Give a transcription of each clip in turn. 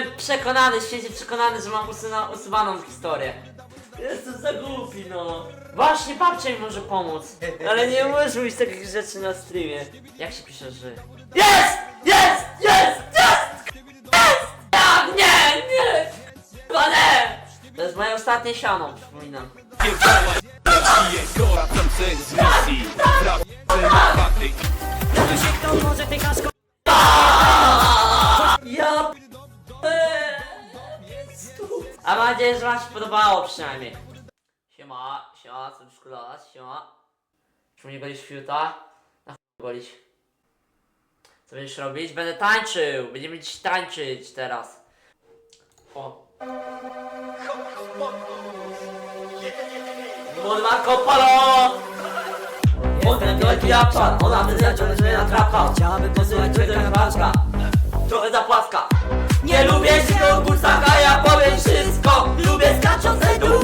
byłem przekonany, święcie przekonany, że mam usuwa, usuwaną historię. Jestem za głupi, no. Właśnie babcia mi może pomóc. Ale nie możesz mówić takich rzeczy na streamie. Jak się pisze, że... Jest! Jest! Jest! Jest! Jest! Tak! Nie! Nie! Chyba nie! To jest moje ostatnie siano, przypominam. Wracam se z A mam nadzieję, że wam się podobało przynajmniej. Siema, siema, co już kulować, siema. Czy mnie golisz fiuta? Na chuj golić. Co będziesz robić? Będę tańczył! Będziemy dziś tańczyć teraz. O. Mod Marco Polo! Potem wielki Japan, ona wyzna ciągle na trapa Chciałabym posłuchać Trochę paczka, trochę zapłaska Nie lubię się górstaka, ja powiem wszystko. Lubię skaczące dłuska,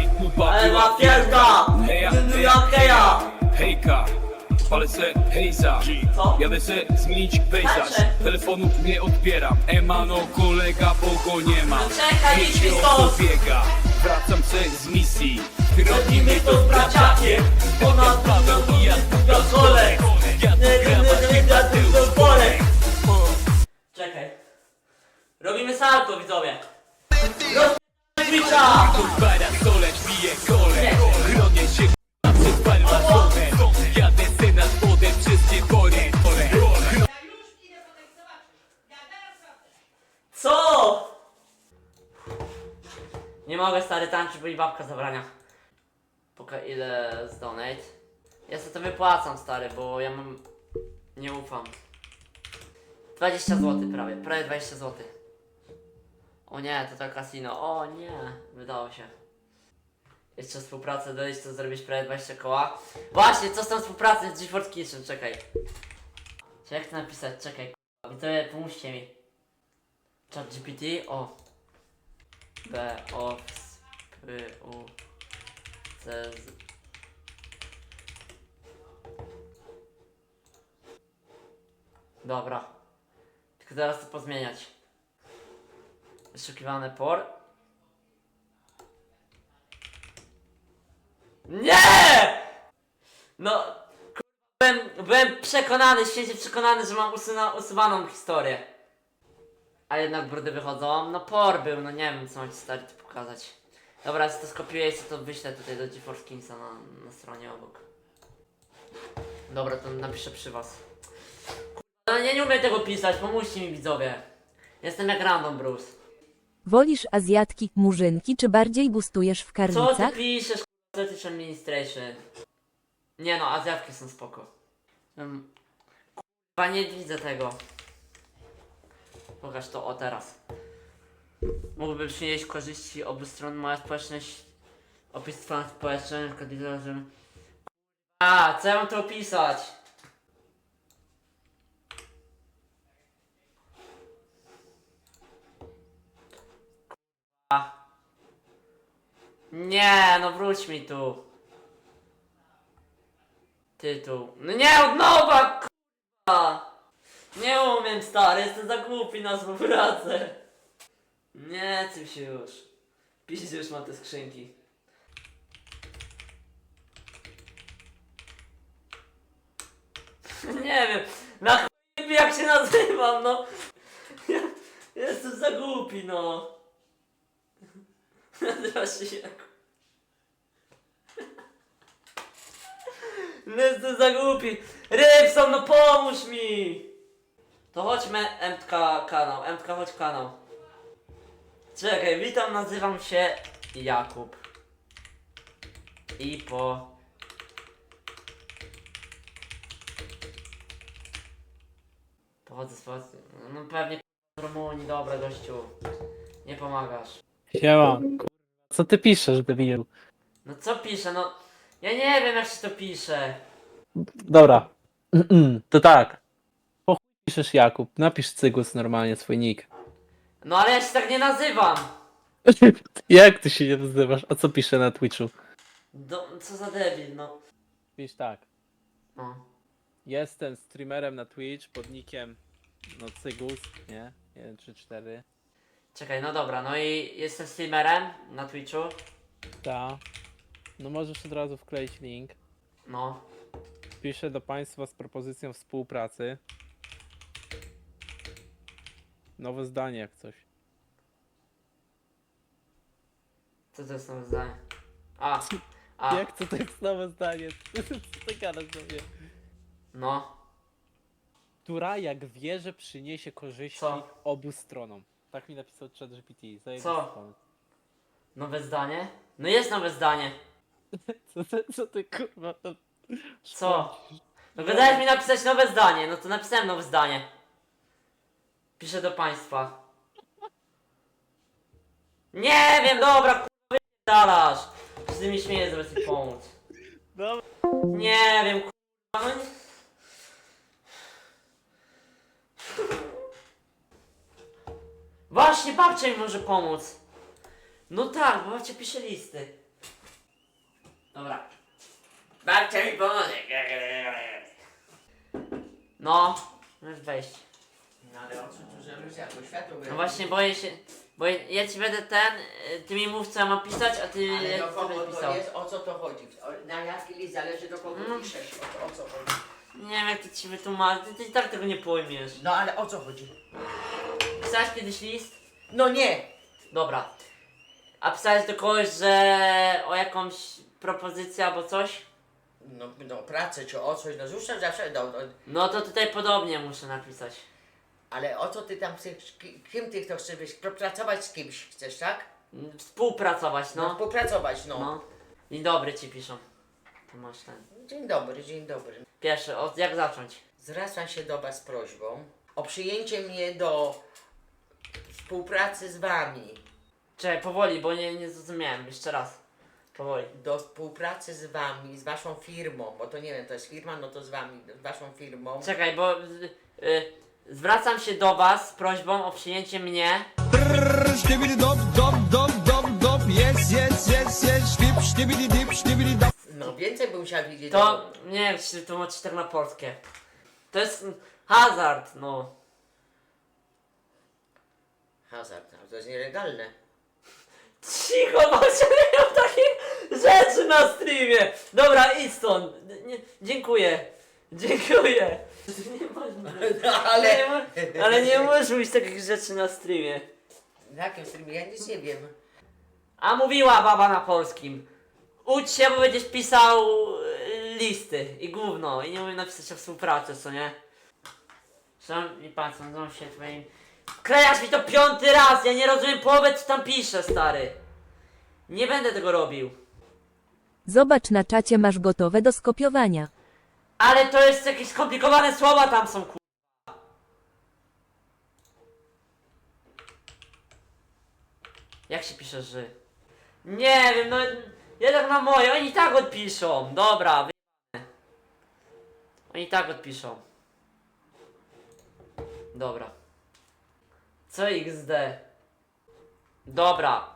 pupa Ale była ma pielka Heja, Jakeja Hejka, palę se hejza Co? Jadę se zmienić pejzaż. Telefonu nie odbieram Emano kolega, bo go nie ma No czekaj, idź mi stąd. biega Wracam se z misji Robimy to z braciakiem Ponad Paweł i ja do kole Ja tu gram, a ty Mateusz Borek Czekaj Robimy salto widzowie Rozpicza Parasole piję kole Chronię się Jadę Co? Nie mogę stary tańczyć, bo mi babka zabrania. Poka ile z donate? Ja sobie to wypłacam stary, bo ja mam... Nie ufam. 20 zł prawie, prawie 20 zł. O nie, to to kasino. O nie, wydało się. Jeszcze współpracę dojść, to zrobić prawie 20 koła. Właśnie, co z tą współpracą z GeForce Kitchen, czekaj. Czy jak to napisać? Czekaj, k***a. Widzowie, pomóżcie mi. Chat GPT, o. B, O, S, P, U, C, Z. Dobra. Tylko teraz to pozmieniać. Wyszukiwane por. Nie! No, byłem, byłem przekonany, święcie przekonany, że mam usuna, usuwaną historię. A jednak brudy wychodzą. No por był, no nie wiem co mam ci stary tu pokazać. Dobra, jak to skopiuję to wyślę tutaj do GeForce Kingsa na, na stronie obok. Dobra, to napiszę przy was. No ja nie umiem tego pisać, pomóżcie mi widzowie. Jestem jak random Bruce. Wolisz azjatki, murzynki, czy bardziej gustujesz w Co ty karnicach? piszesz, British Administration? Nie no, Azjatki są spoko. Um, Kurwa, nie widzę tego. Pokaż to, o teraz. Mógłby przynieść korzyści obu stron, moja społeczność, opis stron społecznych, A, co ja mam tu opisać? K***a. Nie, no wróć mi tu. Tytuł. No nie, od nowa, k***a. Nie umiem, stary, jestem za głupi na współpracę. Nie, tym się już. Pisz już ma te skrzynki. Nie wiem, na chuj jak się nazywam, no. Ja, jestem za głupi, no. Jak... No jestem za głupi. Rybson, no pomóż mi. To chodźmy MTK kanał, MTK chodź kanał. Czekaj, witam, nazywam się Jakub. I po... Pochodzę z Polski. No pewnie z Rumunii, dobra gościu. Nie pomagasz. Siema. Co ty piszesz, debilu? No co pisze, no... Ja nie wiem jak się to pisze. Dobra. To tak. Po chuj piszesz Jakub. Napisz Cygus normalnie swój nick. No ale ja się tak nie nazywam. Jak ty się nie nazywasz? A co pisze na Twitchu? Do, co za debil, no. Pisz tak. no. Jestem streamerem na Twitch pod nickiem no Cygus, nie? 1, 3, 4. Czekaj, no dobra, no i jestem streamerem na Twitchu. Ta. No możesz od razu wkleić link. No. Piszę do Państwa z propozycją współpracy. Nowe zdanie jak coś. Co to jest nowe zdanie? A, a, Jak to, to jest nowe zdanie? Co ty gadasz do mnie? no. która jak wierzę przyniesie korzyści Co? obu stronom. Tak mi napisał ChatGPT. za Co? Nowe zdanie? No jest nowe zdanie. Co ty, co ty kurwa to... Co? No wydajesz mi napisać nowe zdanie, no to napisałem nowe zdanie. Piszę do państwa. Nie wiem, dobra, kurwa, dalasz. Czy ty mi śmiejesz, pomóc? Dobra. Nie wiem, kurwa, no nie... Właśnie, babcia mi może pomóc. No tak, bo babcia pisze listy. Dobra. Babcia mi pomoże. No, możesz wejść. No ale o co tu zrobić? Jako światło No właśnie, boję się, bo ja ci będę ten, y, ty mi mów co ja mam pisać, a ty Ale jak do ty kogo będziesz to pisał. jest? O co to chodzi? O, na jaki list zależy do kogo Mm. piszesz? O, o co chodzi? Nie wiem jak to ci wytłumaczyć, ty, ty i tak tego nie pojmiesz. No ale o co chodzi? Pisałeś kiedyś list? No nie! Dobra. A pisałeś do kogoś, że o jakąś propozycję albo coś? No, no pracę czy o coś, no zresztą zawsze, no, no, No to tutaj podobnie muszę napisać. ale o co ty tam chcesz, ki- kim ty to chcesz być? Pracować z kimś chcesz, tak? Mm, Współpracować, No, no. współpracować, no. No. Dzień dobry ci piszą. To masz ten. Dzień dobry, dzień dobry. Pierwszy, od jak zacząć? Zwracam się do Was z prośbą o przyjęcie mnie do współpracy z Wami. Czekaj, powoli, bo nie, nie zrozumiałem. Jeszcze raz. Powoli. Do współpracy z Wami, z Waszą firmą, bo to nie wiem, to jest firma, no to z Wami, z Waszą firmą. Czekaj, bo y, y, zwracam się do was z prośbą o przyjęcie mnie. Dop dop dop dop dop yes yes yes stip stibidi dip stibidi dop No więcej bym musiał widzieć. To nie wiem, czy to tłumaczyć tak na polskie. To jest mm, hazard, no. Hazard, ale to jest nielegalne. Cicho, bo się nie miał takich rzeczy na streamie. Dobra, idź stąd. Nie, dziękuję. Dziękuję. Nie można. ale Nie, mo- ale nie możesz mówić takich rzeczy na streamie. na jakim streamie? Ja nic nie wiem. A mówiła baba na polskim. Ucz się, bo będziesz pisał y, listy i gówno. I nie umiem napisać o współpracy, co nie? Szanowni Państwo, nazywam się twoim... Klejasz mi to piąty raz! Ja nie rozumiem połowy, co tam pisze, stary. Nie będę tego robił. Zobacz na czacie masz gotowe do skopiowania. Ale to jest jakieś skomplikowane słowa tam są, ku... Jak się pisze ży? Nie wiem, no... Jednak na moje, oni i tak odpiszą. Dobra, wy... Oni i tak odpiszą. Dobra. Co XD? Dobra.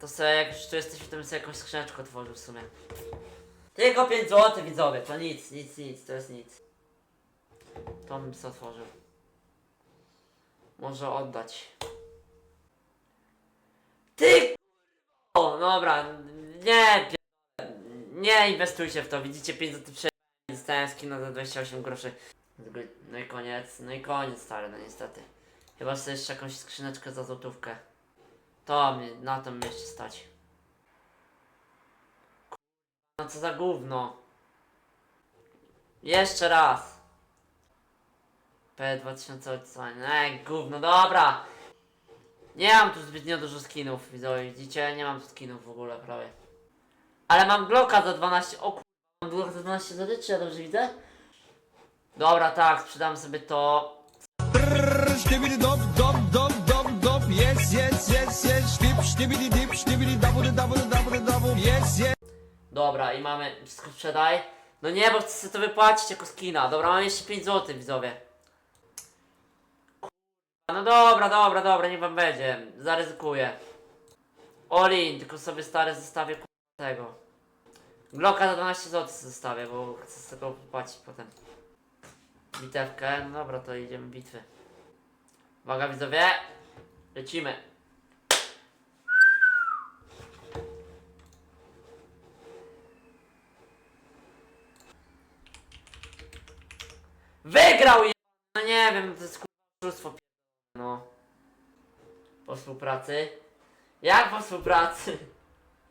To sobie, jak już tu jesteśmy, to bym sobie jakąś skrzyneczkę otworzył w sumie. Tylko 5 zł widzowie, to nic, nic, nic, to jest nic. To bym sobie otworzył. Może oddać. Ty o, dobra, nie, nie inwestujcie w to, widzicie 5 zł prze... Dostałem skina za 28 groszy. No i koniec, no i koniec stary, no niestety. Chyba sobie jeszcze jakąś skrzyneczkę za złotówkę. To mnie, na to mnie jeszcze stać. No co za gówno. Jeszcze raz. P2000 odesłania. Ej, gówno, dobra. Nie mam tu zbytnio dużo skinów, widzowie, widzicie? Nie mam skinów w ogóle prawie. Ale mam Glocka za 12, o kur... Mam Glocka za 12 zł, czy ja dobrze widzę? Dobra, tak, sprzedam sobie to. Stibidi dop, dop, dop, dop, dop. Yes, yes, yes, yes. Stip, stibidi dip, stibidi double, double, double, double. Yes, yes. Dobra, i mamy, sprzedaj. No nie, bo chcę to wypłacić jako skina. Dobra, mam jeszcze 5 zł, widzowie. No dobra, dobra, dobra, niech wam będzie. Zaryzykuję. All in, tylko sobie stary zostawię tego. Glocka za 12 zł zostawię, bo chcę z tego wypłacić potem. Bitewkę, no dobra, to idziemy bitwy. Uwaga widzowie, lecimy. Wygrał je... No nie wiem, to jest kurwa no. Po współpracy. Jak po współpracy?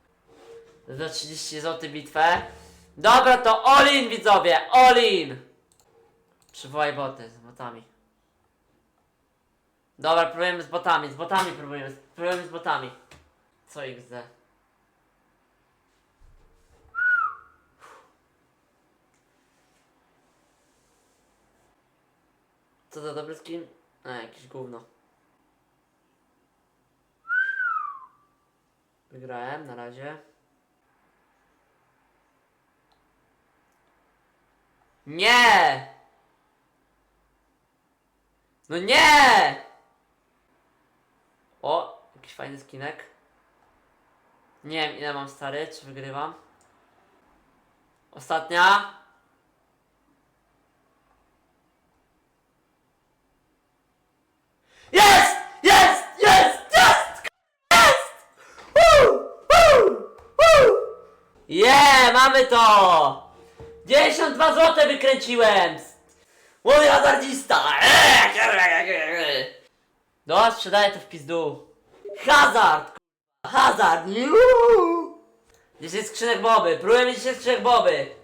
Za 30 zł bitwę. Dobra, to all in widzowie, all in! Przywołaj boty z botami. Dobra, próbujemy z botami, z botami próbujemy, próbujemy z botami. Co XD? Co za dobry skin? A, jakieś gówno. Wygrałem na razie. Nie! No nie! O, jakiś fajny skinek. Nie wiem ile mam stary, czy wygrywam. Ostatnia. Jest! Jest! Jest! Jest! Jest! Woo! Woo! Woo! Je, mamy to! 92 zł wykręciłem! Młody hazardzista! No, sprzedaję to w pizdu. Hazard! k***a, Hazard! Juuu! 10 skrzynek boby. Próbujemy 10 skrzynek boby.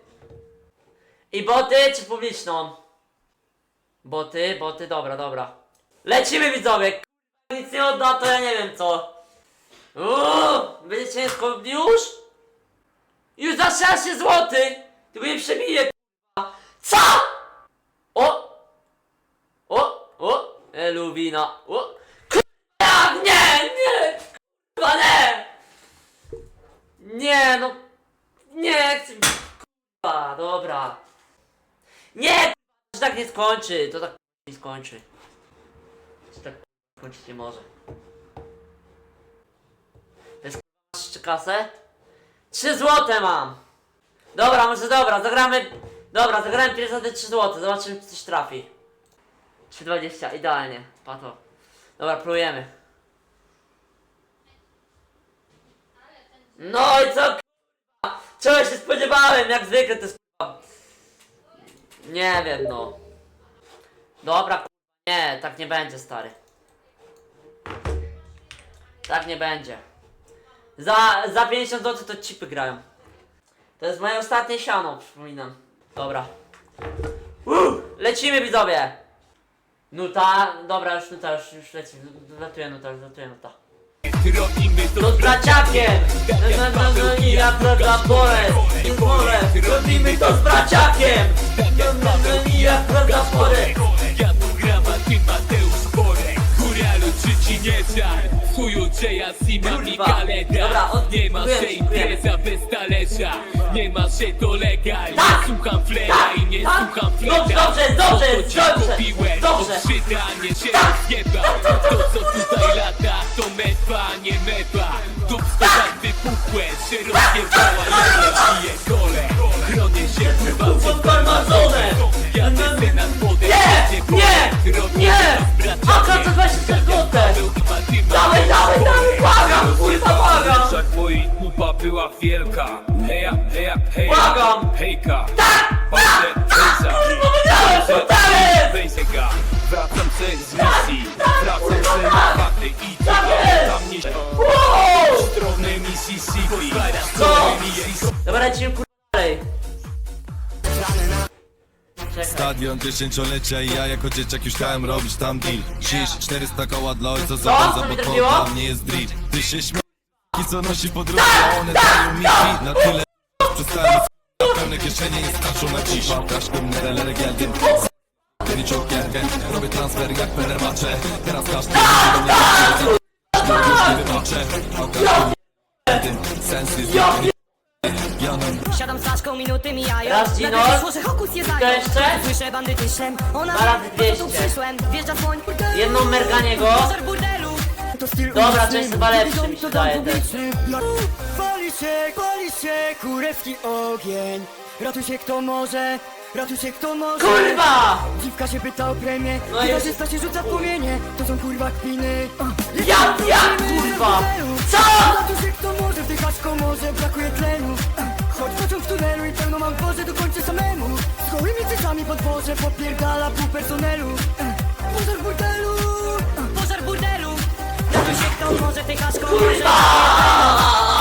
I boty czy publiczną? Boty, boty, dobra, dobra. Lecimy widzowie! K***a, Nic nie odda, to ja nie wiem co. Uuu, będzie ciężko już? Już za 16 zł! Tylko nie przebiję k***a. Co? O! O! O! Eluwina! O! K***a, nie! Nie! K***a, nie! Nie, no... Nie chcę... K***a, dobra. Nie! To tak nie skończy, to tak nie skończy. To tak skończyć nie może. To jest jeszcze kasę? 3 złote mam! Dobra, może dobra, zagramy... Dobra, zagrałem pierwsze te 3 złote, zobaczymy czy coś trafi. 3,20, idealnie, pato. Dobra, próbujemy. No i co k***a? Czego się spodziewałem, jak zwykle to jest k***a. Nie wiem no. Dobra nie, tak nie będzie stary. Tak nie będzie. Za, za 50 zł to chipy grają. To jest moje ostatnie siano, przypominam. Dobra. Uh, lecimy widzowie! Nuta, dobra, już nuta, już, już leci. Latuje nuta, latuje nuta. Robimy to z braciakiem! No, no, no i ja prawda pole, pole. Robimy to z braciakiem! No, no, no i ja prawda pole. Ja tu gram, a ty Borek Góralu czy ci nie żal W chuju Jaya Sima mi Kurwa. kaleda od- Nie ma dziękuję, się dziękuję. impreza bez talerza Nie ma się to legal Nie Tak, słucham flera tak, i nie tak. słucham Dobrze, flera dobrze, dobrze, To, co ci dobrze, kupiłem, dobrze. Tak. To się To co tutaj lata To mepa, nie mepa Dubsko tak wypukłe Że rozjebała Ja piję kole. Chronię się kurwa przed farmazonę. Jadę se nad spodem Nie, nie, nie. Aka, to 24 złote. Dawaj, dawaj, dawaj, błagam, kurwa, błagam. Wszak twoi kupa była wielka. Heja, heja, heja. Błagam. Hejka. Patrzę, hejza. Powiedziałem, co tam jest? Wracam se z misji Wracam se na chaty Co? Dobra, lecimy kurwa dalej. Czekaj. Stadion dziesięciolecia i ja jako dzieciak już chciałem robić tam deal. Dziś 400 koła dla ojca za Co? za mi bo trafiło? to dla mnie jest drill Ty się śmie... I co nosi po drodze, a one dają mi hit Na tyle przestałem na pełne kieszenie nie starczą na dziś nie relere geldim Kiericzoł kierkę, robię transfer jak Fenerbahce. Teraz każdy będzie do mnie patrzeć Już nie wybaczę. Tym sens Ja Siadam z flaszką, minuty mijają. Raz, Gino. Dlatego słyszę hokus je jeszcze? Słyszę bandyty szlem Ona po co tu 200. przyszłem. Wjeżdża słoń burdelu Jedną burdelu. To styl Dobra, uliczny, część chyba lepszy mi się to też. publiczny. No, Pali się, pali się. Kurewski ogień. Ratuj się kto może, ratuj się kto może? Kurwa! Dziwka się pyta o premię. No No już- się rzuca w płomienie To są kurwa kpiny. Ja, ja, kurwa! Co? Ratuj się kto może, wdychać komorze Brakuje tlenu. Choć pociąg w tunelu i pełno mam dworze Dokończę samemu. Z gołymi cycami pod dworze Popierdala pół personelu. Pożar burdelu. Pożar burdelu. Ratuj się kto może, wdychać komorze Choć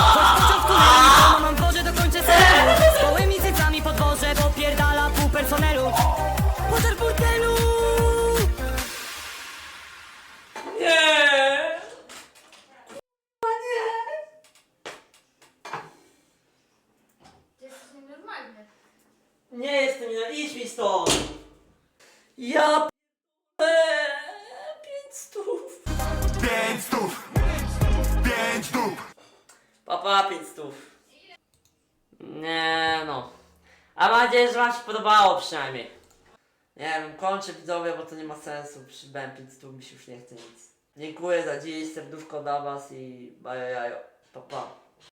Nie jestem inny, idź mi stąd! Ja p***e, pięć stów. Pięć stów! Pięć stów! Papa, pięć stów. Nie no. A mam nadzieję, że wam się podobało przynajmniej. Nie wiem, kończę widzowie, bo to nie ma sensu. Przybałem 5 stów, mi się już nie chce nic. Dziękuję za dziś, serduszko dla was i bajo jajo. Pa pa.